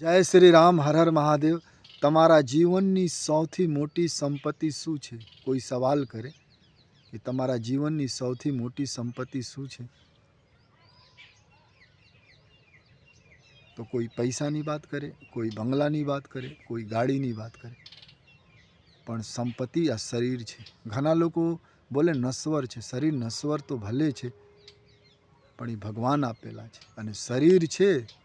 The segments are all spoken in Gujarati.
જય શ્રી રામ, હર હર મહાદેવ. તમારા જીવનની સૌથી મોટી સંપત્તિ શું છે? કોઈ સવાલ કરે કે તમારા જીવનની સૌથી મોટી સંપત્તિ શું છે? તો કોઈ પૈસાની વાત કરે, કોઈ બંગલાની વાત કરે, કોઈ ગાડીની વાત કરે. પણ સંપત્તિ આ શરીર છે. ઘણા લોકો બોલે નશ્વર છે. શરીર નશ્વર તો ભલે છે, પણ એ ભગવાન આપેલા છે. અને શરીર છે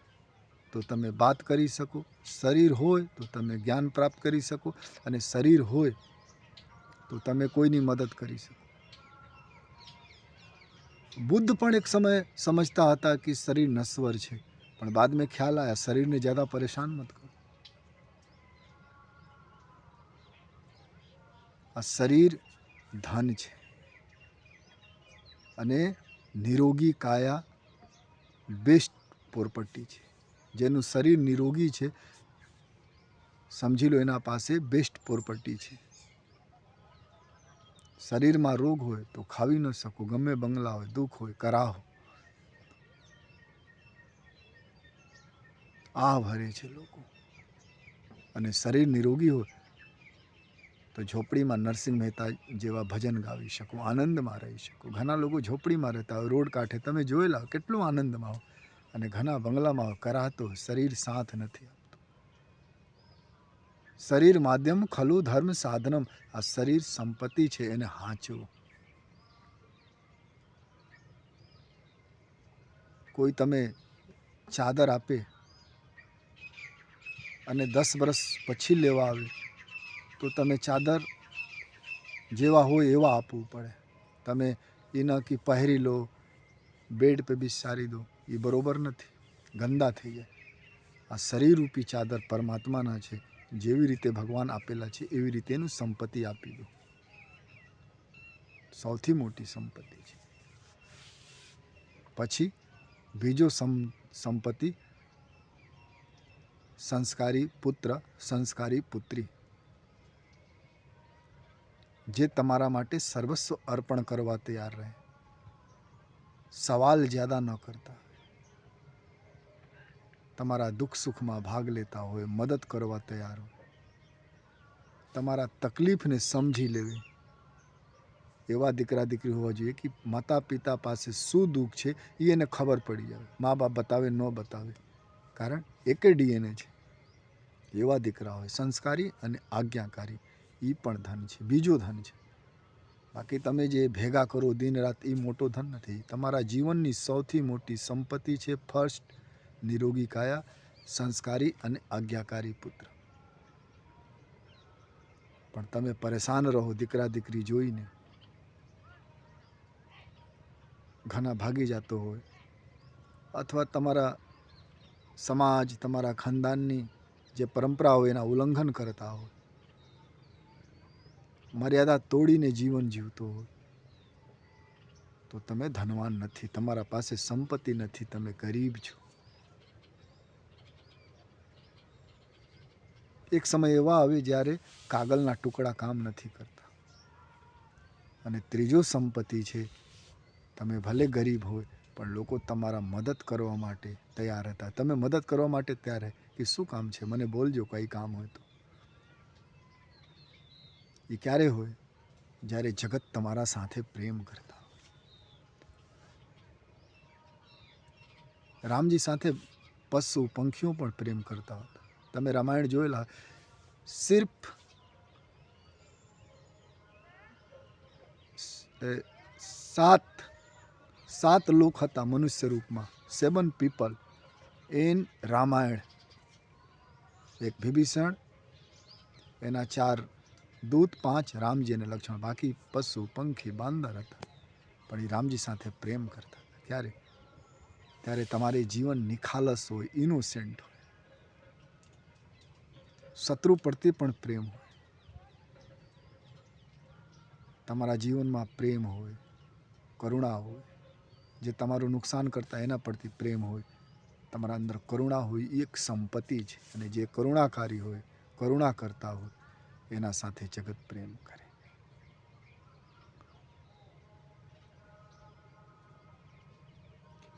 તો તમે વાત કરી શકો શરીર હોય તો તમે જ્ઞાન પ્રાપ્ત કરી શકો અને શરીર હોય તો તમે કોઈની મદદ કરી શકો બુદ્ધ પણ એક સમય સમજતા હતા કે શરીર નશ્વર છે પણ बाद में ખ્યાલ આયા શરીરને જ્યાદા પરેશાન મત કરો આ શરીર ધન છે અને નિરોગી કાયા બેસ્ટ પ્રોપર્ટી છે જેનું શરીર નિરોગી છે, સમજી લો એના પાસે બેસ્ટ પ્રોપર્ટી છે. શરીરમાં રોગ હોય તો ખાવી ન શકો, ગમે બંગલા હોય, દુઃખ હોય, કરાહ. આ ભરે છે લોકો. અને શરીર નિરોગી હોય તો ઝોપડીમાં નરસિંહ મહેતા જેવા ભજન ગાવી શકો, આનંદમાં રહી શકો. ઘણા લોકો ઝોપડીમાં રહેતા હોય, રોડ કાંઠે. તમે જોયેલા કેટલું આનંદમાં હોય અને ઘણા બંગલામાં કરાતો શરીર સાથ નથી આપતું. શરીર માધ્યમ ખલુ ધર્મ સાધનમ. આ શરીર સંપત્તિ છે, એને હાંચવું. કોઈ તમે ચાદર આપે અને દસ વર્ષ પછી લેવા આવે, તો તમે ચાદર જેવા હોય એવા આપવું પડે. તમે એ ન કે પહેરી લો, બેડ પે બિસારી દો. એ બરોબર નથી. ગંદા થઈ જાય આ શરીરરૂપી ચાદર પરમાત્માના છે. જેવી રીતે ભગવાન આપેલા છે, એવી રીતે એનું સંપત્તિ આપી દો. સૌથી મોટી સંપત્તિ છે. પછી બીજો સંપત્તિ સંસ્કારી પુત્ર, સંસ્કારી પુત્રી. જે તમારા માટે સર્વસ્વ અર્પણ કરવા તૈયાર રહે. સવાલ જ્યાદા ન કરતા. તમારા દુઃખ સુખમાં ભાગ લેતા હોય, મદદ કરવા તૈયાર હોય. તમારા તકલીફને સમજી લેવી. એવા દીકરા દીકરી હોવા જોઈએ કે માતા પિતા પાસે શું દુઃખ છે એ એને ખબર પડી જાય મા બાપ બતાવે, ન બતાવે. કારણ એક ડીએનએ છે. એવા દીકરા હોય, સંસ્કારી અને આજ્ઞાકારી. એ પણ ધન છે. બીજો ધન છે. બાકી તમે જે ભેગા કરો દિન રાત એ મોટો ધન નથી. તમારા જીવનની સૌથી મોટી સંપત્તિ છે ફર્સ્ટ નિરોગી કાયા, સંસ્કારી અને આજ્ઞાકારી પુત્ર. પણ તમે પરેશાન રહો, દીકરા દીકરી જોઈને. ઘણા ભાગી જતો હોય. અથવા તમારા સમાજ, તમારા ખાનદાનની જે પરંપરા હોય એના ઉલ્લંઘન કરતા હોય. મર્યાદા તોડીને જીવન જીવતો હોય. તો તમે ધનવાન નથી, તમારા પાસે સંપત્તિ નથી, તમે ગરીબ છો. એક સમય એવા આવે જ્યારે કાગળના ટુકડા કામ નથી કરતા. અને ત્રીજો સંપત્તિ છે, તમે ભલે ગરીબ હોય, પણ લોકો તમારા મદદ કરવા માટે તૈયાર હતા. તમે મદદ કરવા માટે તૈયાર કે શું કામ છે? મને બોલજો કંઈ કામ હોય તો. એ ક્યારે હોય? જ્યારે જગત તમારા સાથે પ્રેમ કરતા રામજી સાથે પશુ, પંખીઓ પણ પ્રેમ કરતા હતા. તમે રામાયણ જોયેલા, સિર્ફ સાત સાત લોક હતા મનુષ્ય રૂપમાં સેવન પીપલ એન રામાયણ. એક વિભીષણ, એના ચાર દૂત, પાંચ રામજી અને લક્ષ્મણ, બાકી પશુ, પંખી, બાંદર હતા. પણ એ રામજી સાથે પ્રેમ કરતા હતા. ક્યારે? ત્યારે તમારે જીવન નિખાલસ હોય ઇનોસેન્ટ હોય. શત્રુ પ્રત્યે પણ પ્રેમ હોય. તમારા જીવનમાં પ્રેમ હોય, કરુણા હોય, જે તમારું નુકસાન કરતા એના પરથી પ્રેમ હોય. તમારા અંદર કરુણા હોય એ એક સંપત્તિ છે અને જે કરુણાકારી હોય, કરુણા કરતા હોય, એના સાથે જગત પ્રેમ કરે.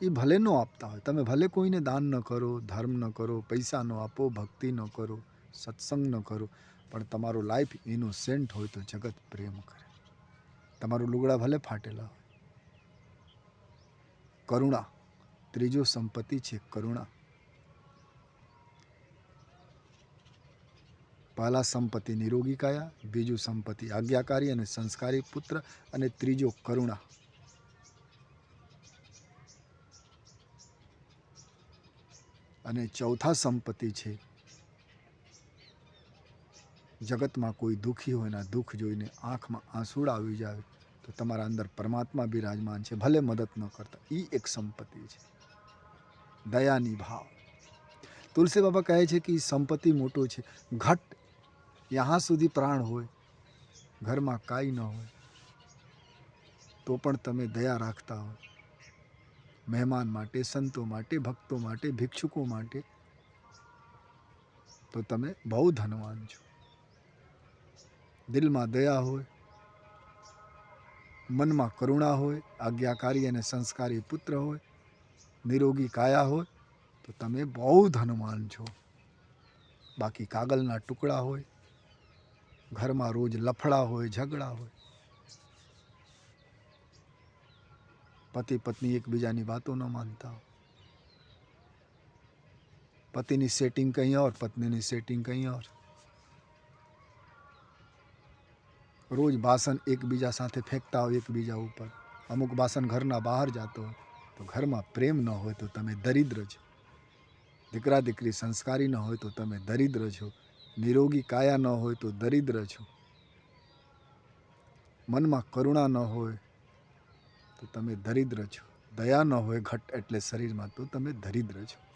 એ ભલે ન આપતા હોય, તમે ભલે કોઈને દાન ન કરો, ધર્મ ન કરો, પૈસા ન આપો, ભક્તિ ન કરો સત્સંગ ન કરો, પણ તમારું લાઈફ ઇનોસેન્ટ હોય તો જગત પ્રેમ કરે. તમારું લુગડા ભલે ફાટેલા હોય. કરુણા, ત્રીજો સંપત્તિ છે કરુણા. પહેલા સંપત્તિ નિરોગી કાયા, બીજું સંપત્તિ આજ્ઞાકારી અને સંસ્કારી પુત્ર અને ત્રીજો કરુણા. અને ચોથા સંપત્તિ છે જગતમાં કોઈ દુઃખી હોય એના દુઃખ જોઈને આંખમાં આંસુડા આવી જાય, તો તમારા અંદર પરમાત્મા બિરાજમાન છે, ભલે મદદ ન કરતા. એ એક સંપત્તિ છે. દયાની ભાવ. તુલસી બાબા કહે છે કે ઈ સંપત્તિ મોટો છે. ઘટ યહાં સુધી પ્રાણ હોય, ઘરમાં કાંઈ ન હોય, તો પણ તમે દયા રાખતા હોય મહેમાન માટે, સંતો માટે, ભક્તો માટે, ભિક્ષુકો માટે, તો તમે બહુ ધનવાન છો. દિલમાં દયા હોય, મનમાં કરુણા હોય, આજ્ઞાકારી અને સંસ્કારી પુત્ર હોય, નિરોગી કાયા હોય, તો તમે બહુ ધનવાન છો. બાકી કાગળના ટુકડા હોય, ઘરમાં રોજ લફડા હોય, ઝઘડા હોય. પતિ પત્ની એકબીજાની વાતો ન માનતા. હોય પતિની સેટિંગ કંઈ ઓર, પત્નીની સેટિંગ કંઈ ઓર. રોજ બાસન એકબીજા સાથે ફેંકતા હોય, એકબીજા ઉપર. અમુક બાસન ઘરના બહાર જતો હોય, તો ઘરમાં પ્રેમ ન હોય તો તમે દરિદ્ર છો. દીકરા દીકરી સંસ્કારી ન હોય તો તમે દરિદ્ર છો. નિરોગી કાયા ન હોય તો દરિદ્ર છો. મનમાં કરુણા ન હોય તો તમે દરિદ્ર છો. દયા ન હોય ઘટ એટલે શરીરમાં તો તમે દરિદ્ર છો.